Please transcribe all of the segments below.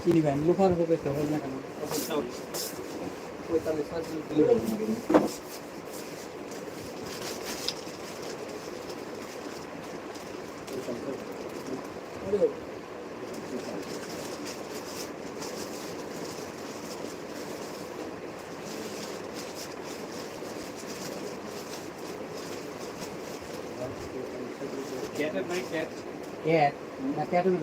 কি নিবেন লোফার হবে তো হয় না কেন? পঁয়তাল্লিশ হাজার দিলে হবে না কেন? ক্যাট না ক্যাট আমি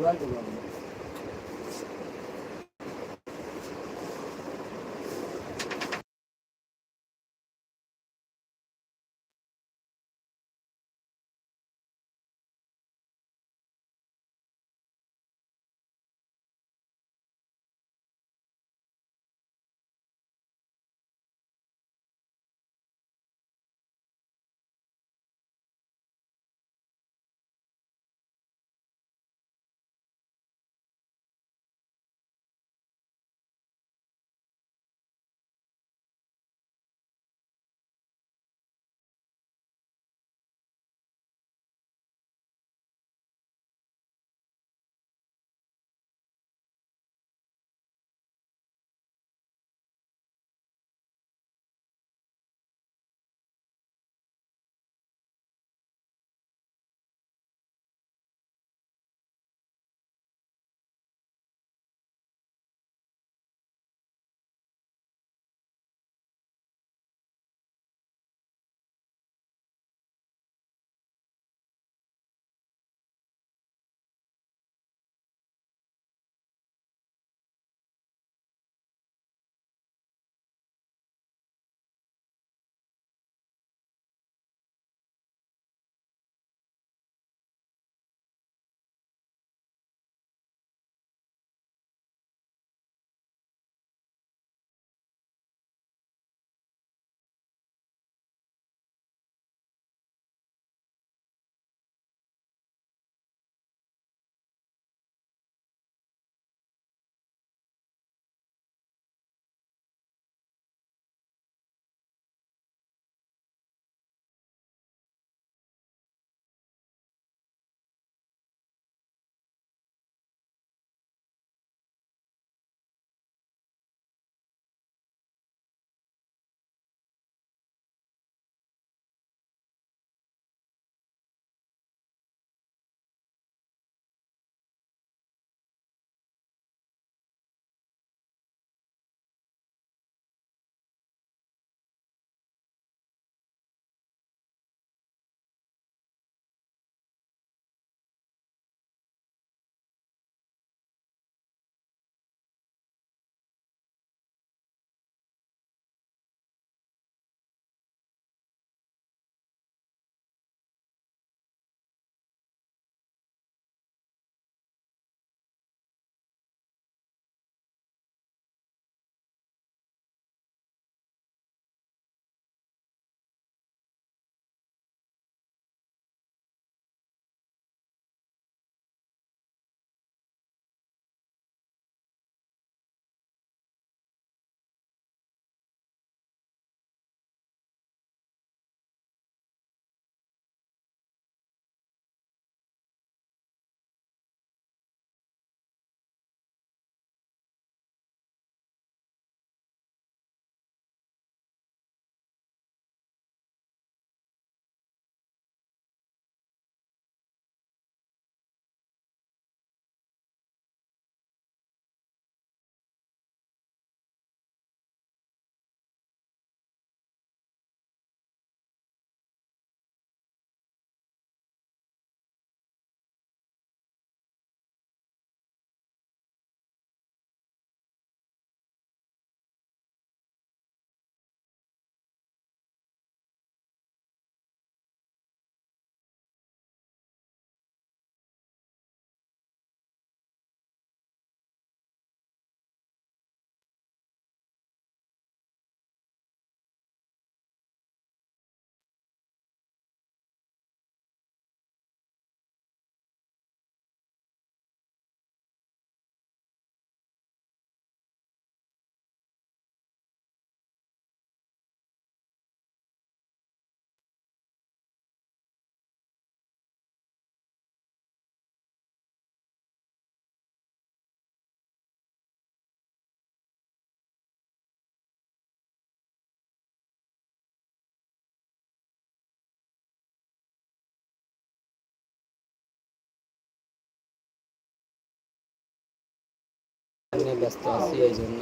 ব্যস্ত আছি, এই জন্য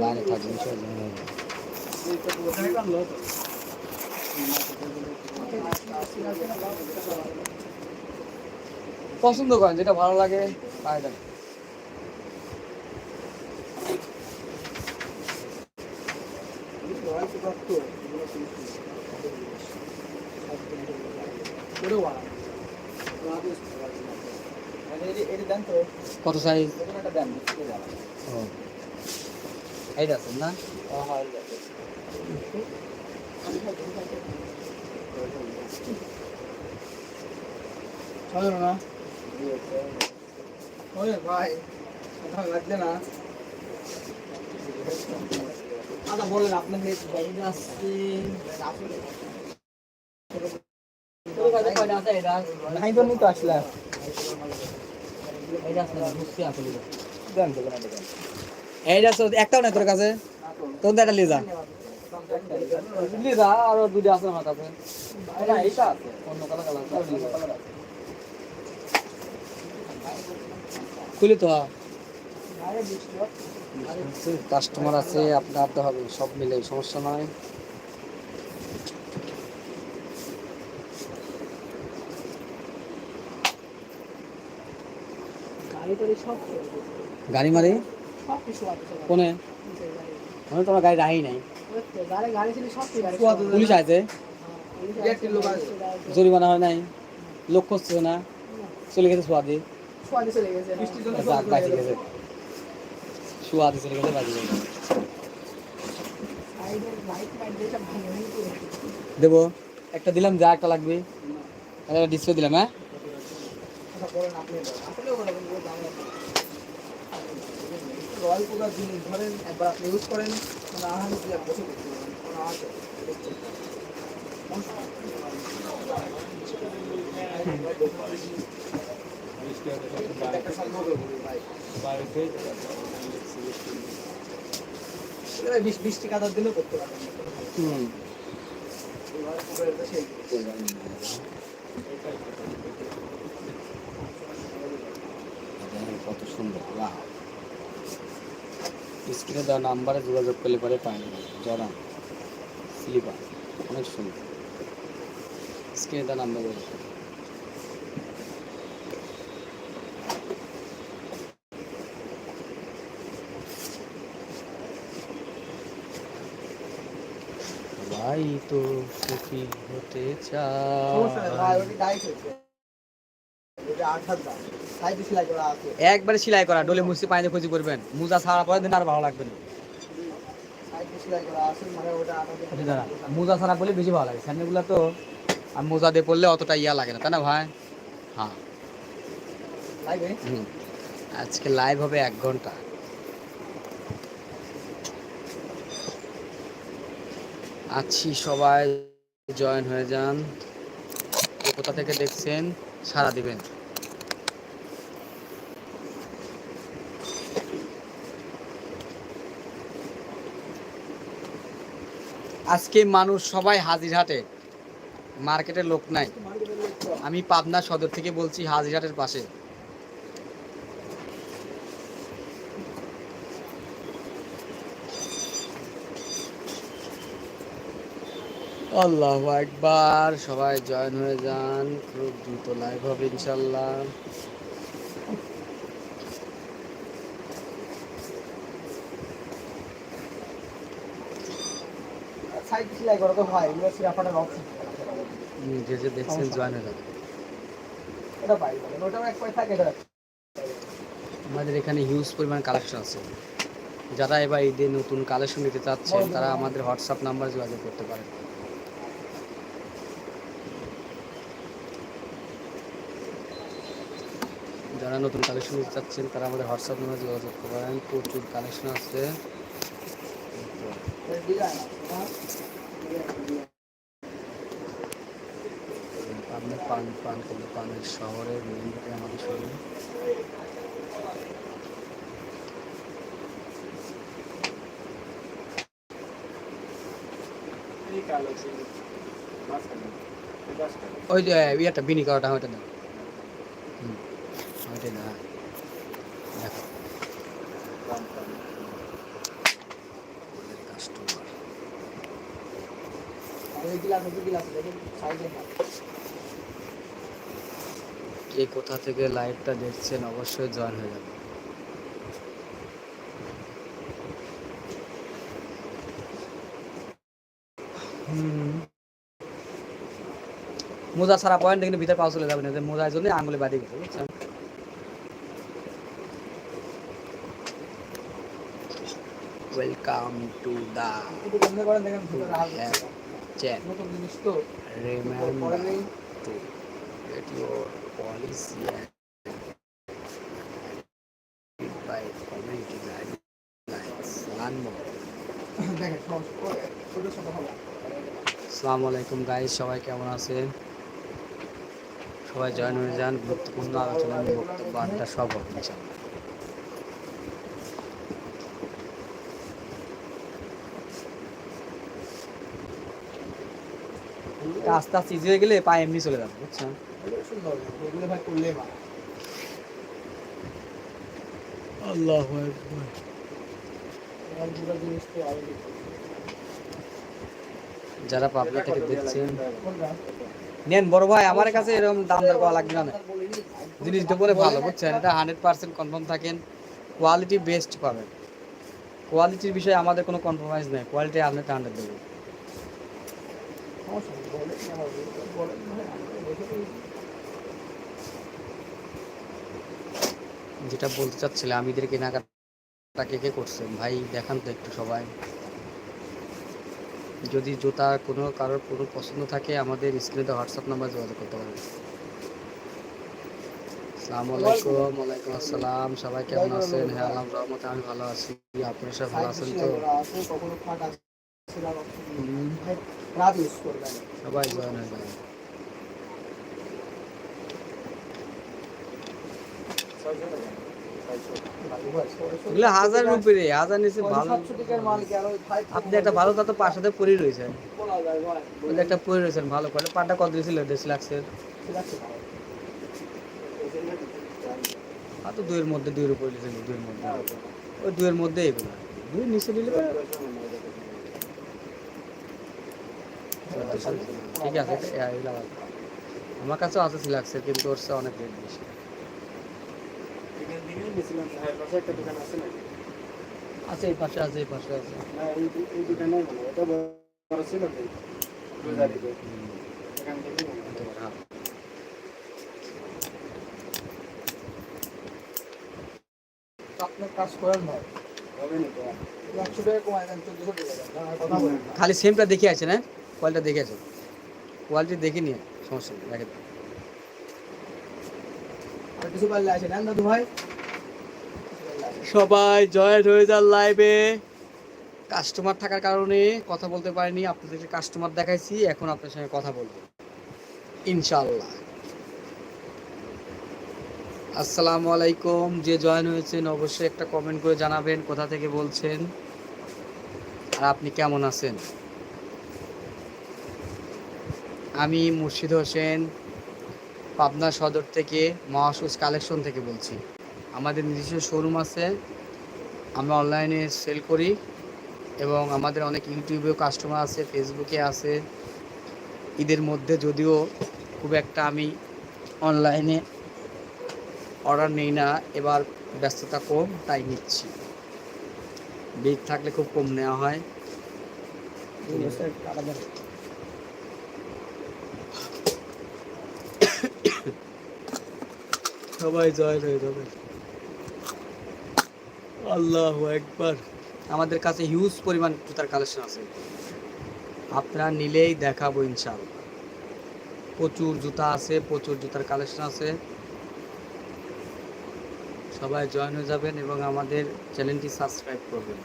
লাইনে থাকবেন সেই জন্য পছন্দ করেন, যেটা ভালো লাগে, তাই দেন। কত সাইজ ও। এইটা আছে না? না। ওরে ভাই কথা লাগছে না। আচ্ছা বলেন আপনাকে বাইরে নাই তো আসলে এইটা একটাও নাই তোর কাছে? তোর একটা লিজা। লিজা আর দুটো আছে আমার কাছে। এইটা আছে। অন্য কালার কালার খুলি তো। কাস্টমার আছে আপনি আনতে হবে সব মিলে সমস্যা নয় গাড়ি মারি? কোনে আমি তোমার। গাড়ি। রাহি নাই। পুলিশ আছে। জরিমানা হয় নাই। লোক খুঁজছে না। চলে গেছে সোয়াদি। বাঁচি গেছে। সোয়াদি চলে গেছে বাঁচি গেছে। দেবো। একটা দিলাম যা একটা লাগবে। একটা ডিসপ্লে দিলাম হ্যাঁ? রয়্যাল কোকার জিনিস ধরেন একবার আপনি ইউজ করেন মানে বসে করতে পারেন আছে বিশ বিশটি কাতার দিলেও করতে সেই দেখেন কত সুন্দর বাহ স্ক্রিনে দেওয়া নাম্বারে যোগাযোগ করলে পরে পাই জরা স্লিপার অনেক সুন্দর স্ক্রিনে দেওয়া নাম্বার ভাই তো সুখী হতে সমস্যা নেই ভাই চায় একবারে সেলাই করা ডলে মুসি পাইনে খুঁজি করবেন। মুজা ছাড়া পরে দিন আর ভালো লাগবে না। আছে মানে আচ্ছা মোজা ছাড়া পরলে বেশি ভালো লাগে। স্যান্ডেলগুলো তো আর মোজা দিয়ে পড়লে অতটা ইয়া লাগে না তাই না ভাই? হ্যাঁ। আজকে লাইভ হবে এক ঘণ্টা। আছি সবাই জয়েন হয়ে যান। কোথা থেকে দেখছেন সারা দিবেন। আজকে মানুষ সবাই হাজিরহাটে। মার্কেটে লোক নাই। আমি পাবনা সদর থেকে বলছি হাজিরহাটের পাশে। আল্লাহ একবার সবাই জয়েন হয়ে যান। খুব দ্রুত লাইভ হবে ইনশাল্লাহ। সেলাই করা তো হয় এগুলো অপশন যে যে দেখছেন জয়েন যাবে ওটা ওটাও এক পয়সা থাকে এটা আমাদের এখানে হিউজ পরিমাণ কালেকশন আছে। যারা এবার ঈদে নতুন কালেকশন নিতে চাচ্ছেন তারা আমাদের হোয়াটসঅ্যাপ নাম্বার যোগাযোগ করতে পারেন। যারা নতুন কালেকশন নিতে চাচ্ছেন তারা আমাদের হোয়াটসঅ্যাপ নাম্বার যোগাযোগ করতে পারেন। প্রচুর কালেকশন আছে। আপনার পান পান করলে পানের শহরের মেন আমাদের শোরুম ওই যে ইয়েটা, বিনি করাটা ওইটা দাও হুম ওইটাই না। দেখো। গ্লাস আছে গ্লাস দেখেন সাইজের কে কোথা থেকে লাইভটা দেখছেন? অবশ্যই জয়েন হয়ে যাবে। মোজা সারা পয়েন্ট কিন্তু ভিতরে পাওয়া চলে যাবে না। যে মোজার জন্য আঙুলে বাড়ি গেছে বুঝছেন? Welcome to the chat remember get your policy and by community guidelines. More. আসসালামু আলাইকুম গাইস সবাই কেমন আছেন? সবাই জয়েন হয়ে যান। গুরুত্বপূর্ণ আলোচনা বক্তব্য আড্ডা সব হবে আস্তে আস্তে ইজি হয়ে গেলে পা এমনি চলে যাবে বুঝছেন? আল্লাহ যারা পাবনা থেকে দেখছেন নেন বড় ভাই আমার কাছে এরকম দাম দর করা লাগবে না। জিনিসটা বলে ভালো বুঝছেন? এটা হান্ড্রেড পার্সেন্ট কনফার্ম থাকেন কোয়ালিটি বেস্ট পাবেন। কোয়ালিটির বিষয়ে আমাদের কোনো কম্প্রোমাইজ নেই কোয়ালিটি হান্ড্রেড হান্ড্রেড দেবেন আমার। যেটা বলতে চাচ্ছিলাম আমিদের কেনাকাটা কে কে করছেন ভাই দেখান তো একটু সবাই। যদি জুতা কোনো কারোর কোনো পছন্দ থাকে আমাদের স্ক্রিনে হোয়াটসঅ্যাপ নাম্বার যোগাযোগ করতে পারেন আসসালামু আলাইকুম। ওয়ালাইকুম। আসসালাম। সবাই কেমন আছেন? হ্যাঁ আল্লাহ রহমতে আমি ভালো আছি। আপনারা সব ভালো আছেন তো? রাত ইউজ করবেন। সবাই হয়ে হাজার হাজার আপনি একটা ভালো রয়েছেন একটা রয়েছেন ভালো করে। পাটা কত দিয়েছিল? দেশ দুইয়ের মধ্যে দুইয়ের মধ্যে। ওই দুইয়ের মধ্যে দুই নিচে দিলে পরে ঠিক আছে। আমার কাছেও আছে সিলাক্সের কিন্তু ওর অনেক রেট বেশি আছে এই পাশে আছে এই পাশে আছে না, না। খালি সেমটা দেখে আছেন হ্যাঁ কোয়ালিটি দেখে আছেন কোয়ালিটি দেখে নিয়ে সমস্যা নেই দেখেন কিছু পারলে দাদু ভাই? সবাই জয়েন হয়ে যান লাইভে কাস্টমার থাকার কারণে কথা বলতে পারিনি আপনাদেরকে কাস্টমার দেখাইছি এখন আপনার সঙ্গে কথা বলব। ইনশাল্লাহ আসসালামু আলাইকুম যে জয়েন হয়েছেন অবশ্যই একটা কমেন্ট করে জানাবেন কোথা থেকে বলছেন আর আপনি কেমন আছেন? আমি মুর্শিদ হোসেন, পাবনা সদর থেকে মহাসুস কালেকশন থেকে বলছি। আমাদের নিজস্ব শোরুম আছে। আমরা অনলাইনে সেল করি এবং আমাদের অনেক ইউটিউবেও কাস্টমার আছে ফেসবুকে আছে। ঈদের মধ্যে যদিও খুব একটা আমি অনলাইনে অর্ডার নেই না, এবার ব্যস্ততা কম, তাই নিচ্ছি। বিগ থাকলে খুব কম নেওয়া হয়। সবাই জয়েন হয়ে যাবে। আল্লাহ একবার। আমাদের কাছে হিউজ পরিমাণ জুতার কালেকশন আছে। আপনারা নিলেই দেখাবো ইনশাআল্লাহ। প্রচুর জুতা আছে, প্রচুর জুতার কালেকশন আছে। সবাই জয়েন হয়ে যাবেন এবং আমাদের চ্যানেলটি সাবস্ক্রাইব করবেন।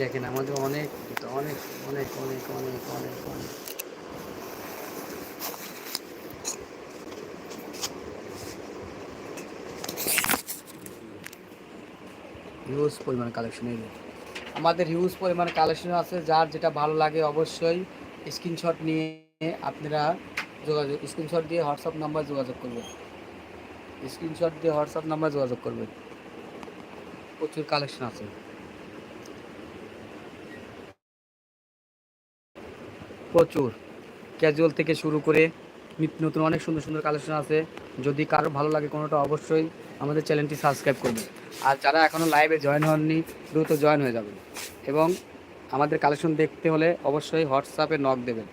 দেখেন, আমাদের অনেক অনেক অনেক অনেক অনেক অনেক অনেক। হিউজ পরিমাণ কালেকশন এই আমাদের হিউজ পরিমাণ কালেকশন আছে, যার যেটা ভালো লাগে অবশ্যই স্ক্রিনশট নিয়ে আপনারা যোগাযোগ স্ক্রিনশট দিয়ে হোয়াটসঅ্যাপ নাম্বার যোগাযোগ করবেন। স্ক্রিনশট দিয়ে হোয়াটসঅ্যাপ নাম্বার যোগাযোগ করবেন। প্রচুর কালেকশন আছে। প্রচুর। ক্যাজুয়াল থেকে শুরু করে নিত্য নতুন অনেক সুন্দর সুন্দর কালেকশন আছে। যদি কারও ভালো লাগে কোনোটা, অবশ্যই আমাদের চ্যানেলটি সাবস্ক্রাইব করবেন। আর যারা এখনও লাইভে জয়েন হননি, দ্রুত জয়েন হয়ে যাবেন। এবং আমাদের কালেকশন দেখতে হলে অবশ্যই হোয়াটসঅ্যাপে নক দেবেন।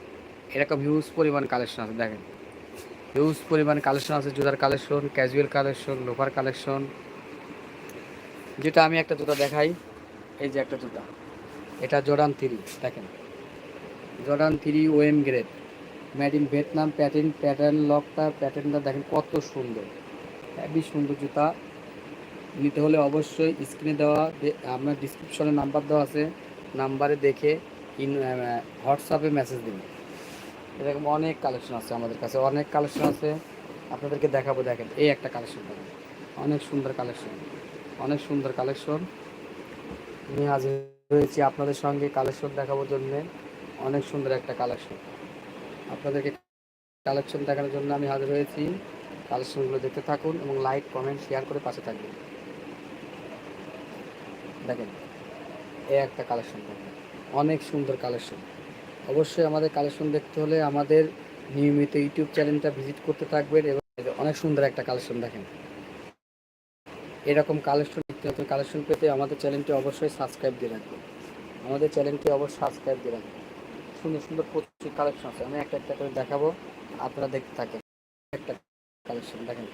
এরকম হিউজ পরিমাণ কালেকশন আছে, দেখেন। হিউজ পরিমাণ কালেকশন আছে, জুতার collection casual collection loafer collection যেটা আমি একটা জুতা দেখাই, এই যে একটা জুতা। এটা জোরান থ্রি দেখেন। Jordan three OEM grade. Made in Vietnam pattern pattern লকটা প্যাটার্নটা দেখেন কত সুন্দর। হেবি সুন্দর জুতা। নিতে হলে অবশ্যই স্ক্রিনে দেওয়া আপনার ডিসক্রিপশনে নাম্বার দেওয়া আছে। নাম্বারে দেখে ইন হোয়াটসঅ্যাপে মেসেজ দিন এরকম অনেক কালেকশন আছে আমাদের কাছে, অনেক কালেকশন আছে। আপনাদেরকে দেখাবো, দেখেন, এই একটা কালেকশন দেখেন। অনেক সুন্দর কালেকশন অনেক সুন্দর কালেকশন আমি হাজির হয়েছি আপনাদের সঙ্গে কালেকশন দেখানোর জন্য। অনেক সুন্দর একটা কালেকশন আপনাদেরকে কালেকশন দেখানোর জন্য আমি হাজির হয়েছি। কালেকশনগুলো দেখতে থাকুন এবং লাইক কমেন্ট শেয়ার করে পাশে থাকবেন। দেখেন এই একটা কালেকশন অনেক সুন্দর কালেকশন অবশ্যই আমাদের কালেকশন দেখতে হলে আমাদের নিয়মিত ইউটিউব চ্যানেলটা ভিজিট করতে থাকবেন এবং অনেক সুন্দর একটা কালেকশন দেখেন। এরকম কালেকশন কালেকশন পেতে আমাদের চ্যানেলটি অবশ্যই সাবস্ক্রাইব দিয়ে রাখবেন। আমাদের চ্যানেলটি অবশ্যই সাবস্ক্রাইব দিয়ে রাখবেন। সুন্দর সুন্দর প্রচুর কালেকশন আছে। আমি একটা একটা করে দেখাবো, আপনারা দেখতে থাকেন। একটা কালেকশন দেখেন,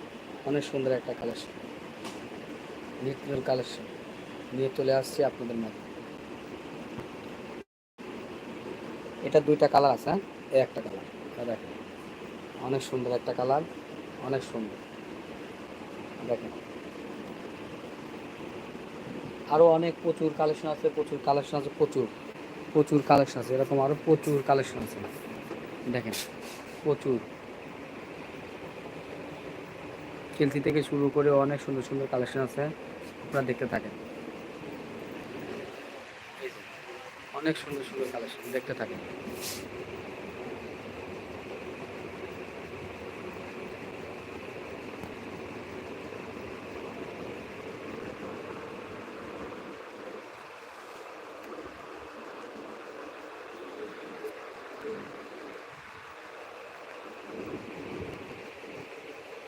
অনেক সুন্দর একটা কালেকশন নিত্যের কালেকশন নিয়ে চলে আসছি আপনাদের মাঝে। এটা দুইটা কালার আছে হ্যাঁ? এই একটা কালার দেখেন, অনেক সুন্দর একটা কালার অনেক সুন্দর। দেখেন। আরও অনেক প্রচুর কালেকশন আছে, প্রচুর কালেকশন আছে, প্রচুর। প্রচুর কালেকশন আছে, এরকম আরও প্রচুর কালেকশন আছে। দেখেন, প্রচুর। কেলসি থেকে শুরু করে অনেক সুন্দর সুন্দর কালেকশন আছে, আপনারা দেখতে থাকেন। অনেক সুন্দর সুন্দর কালেকশন দেখতে থাকেন।